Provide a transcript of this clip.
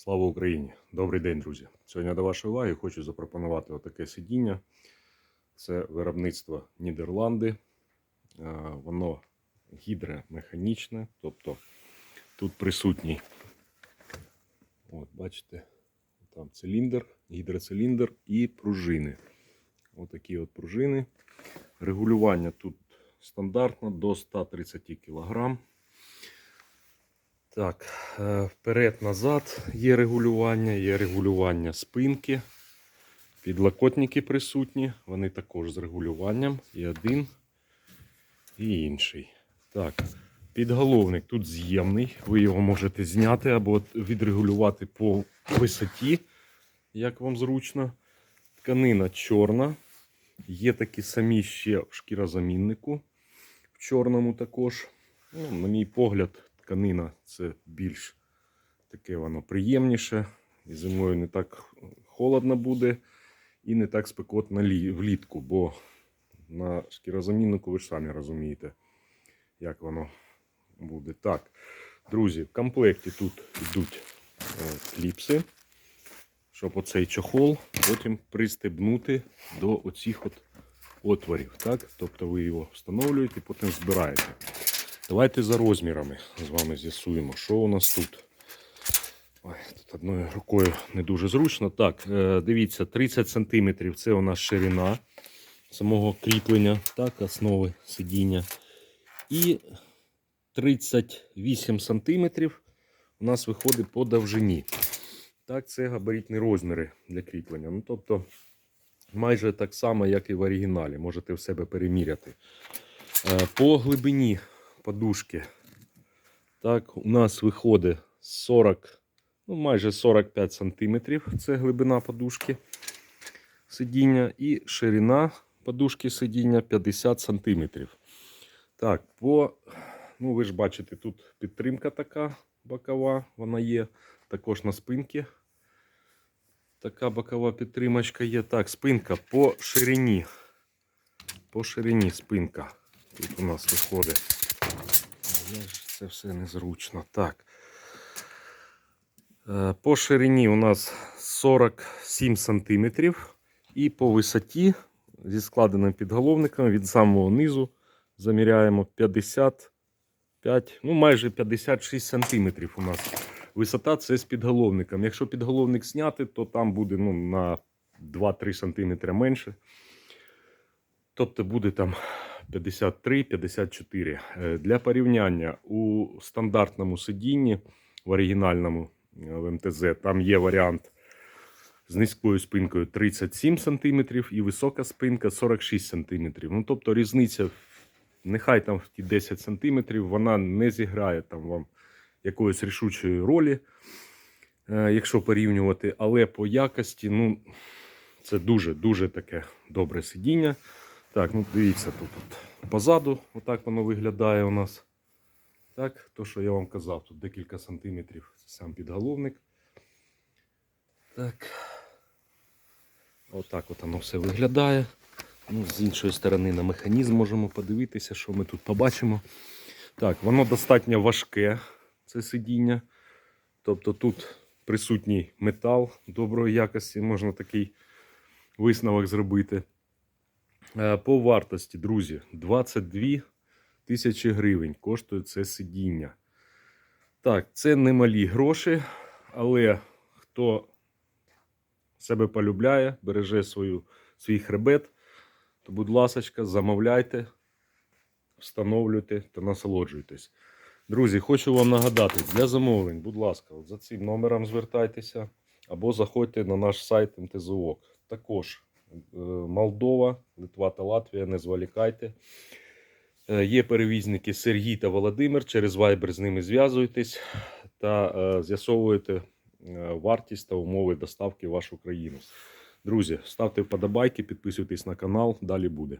Слава Україні! Добрий день, друзі! Сьогодні до вашої уваги хочу запропонувати отаке сидіння. Це виробництво Нідерланди. Воно гідромеханічне, тобто тут присутній, от бачите, там циліндр, гідроциліндр і пружини. Отакі от пружини. Регулювання тут стандартно до 130 кг. Так, е, вперед-назад є регулювання, є регулювання спинки. Підлокотники присутні, вони також з регулюванням. І один, і інший. Так, підголовник тут з'ємний. Ви його можете зняти або відрегулювати по висоті, як вам зручно. Тканина чорна. Є такі самі ще в шкірозаміннику. В чорному також. Ну, на мій погляд, тканина це більш таке воно приємніше. І зимою не так холодно буде і не так спекотно влітку, бо на шкірозаміннику ви ж самі розумієте, як воно буде. Так, друзі, в комплекті тут йдуть е, кліпси, щоб оцей чохол потім пристебнути до оцих от отворів. Так? Тобто ви його встановлюєте, і потім збираєте. Давайте за розмірами з вами з'ясуємо, що у нас тут. Ой, тут одною рукою не дуже зручно. Так, е, дивіться, 30 см це у нас ширина самого кріплення, так, основи сидіння. І 38 см у нас виходить по довжині. Так, це габаритні розміри для кріплення. Ну, тобто, майже так само, як і в оригіналі. Можете в себе переміряти. Е, По глибині подушки. Так, у нас виходить 40, ну майже 45 сантиметрів. Це глибина подушки сидіння. І ширина подушки сидіння 50 сантиметрів. Так, по, ну ви ж бачите, тут підтримка така бокова, вона є. Також на спинці. Така бокова підтримочка є. Так, спинка по ширині. По ширині спинка. Тут у нас виходить. Але ж це все незручно. Так. Е, По ширині у нас 47 см. І по висоті зі складеним підголовником від самого низу заміряємо 55, ну майже 56 см у нас. Висота це з підголовником. Якщо підголовник зняти, то там буде ну, на 2-3 см менше. Тобто буде там 53-54. Е, Для порівняння у стандартному сидінні, в оригінальному е, в МТЗ, там є варіант з низькою спинкою 37 см і висока спинка 46 см. Ну, тобто різниця, нехай там в ті 10 см, вона не зіграє там вам якоїсь рішучої ролі, е, якщо порівнювати, але по якості, ну, це дуже-дуже таке добре сидіння. Так, ну дивіться, тут от позаду, отак воно виглядає у нас. Так, то, що я вам казав, тут декілька сантиметрів сам підголовник. Так. Отак от воно все виглядає. Ну, з іншої сторони на механізм можемо подивитися, що ми тут побачимо. Так, воно достатньо важке, це сидіння. Тобто тут присутній метал доброї якості, можна такий висновок зробити. Е, По вартості, друзі, 22 тисячі гривень коштує це сидіння. Так, це немалі гроші, але хто себе полюбляє, береже свою, свій хребет, то, будь ласка, замовляйте, встановлюйте та насолоджуйтесь. Друзі, хочу вам нагадати, для замовлень, будь ласка, от за цим номером звертайтеся або заходьте на наш сайт МТЗОК. Також Молдова, Литва та Латвія, не зволікайте. Е, Є перевізники Сергій та Володимир. Через Viber з ними зв'язуйтесь та е, з'ясовуєте е, вартість та умови доставки в вашу країну. Друзі, ставте вподобайки, підписуйтесь на канал, далі буде.